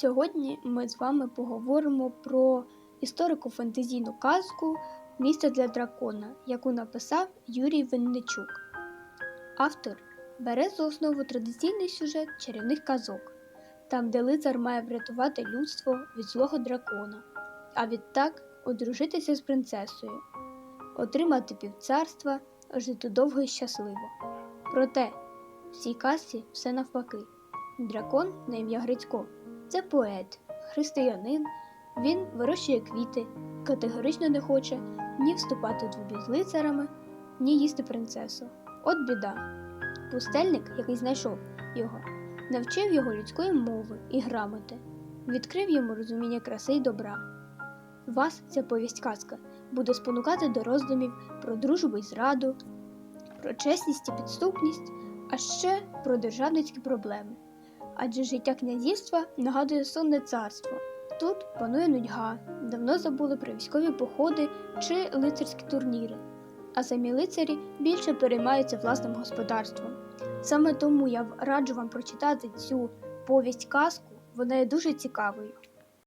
Сьогодні ми з вами поговоримо про історико-фантазійну казку Місто для дракона, яку написав Юрій Винничук. Автор бере за основу традиційний сюжет чарівних казок, там, де лицар має врятувати людство від злого дракона, а відтак одружитися з принцесою, отримати півцарства, жити довго і щасливо. Проте в цій казці все навпаки. Дракон на ім'я Грицько це поет, християнин. Він вирощує квіти, категорично не хоче ні вступати в двобій з лицарами, ні їсти принцесу. От біда. Пустельник, який знайшов його, навчив його людської мови і грамоти, відкрив йому розуміння краси й добра. Вас ця повість казка буде спонукати до роздумів про дружбу й зраду, про чесність і підступність, а ще про державницькі проблеми адже життя князівства нагадує сонне царство. Тут панує нудьга, давно забули про військові походи чи лицарські турніри, а самі лицарі більше переймаються власним господарством. Саме тому я раджу вам прочитати цю повість казку, вона є дуже цікавою.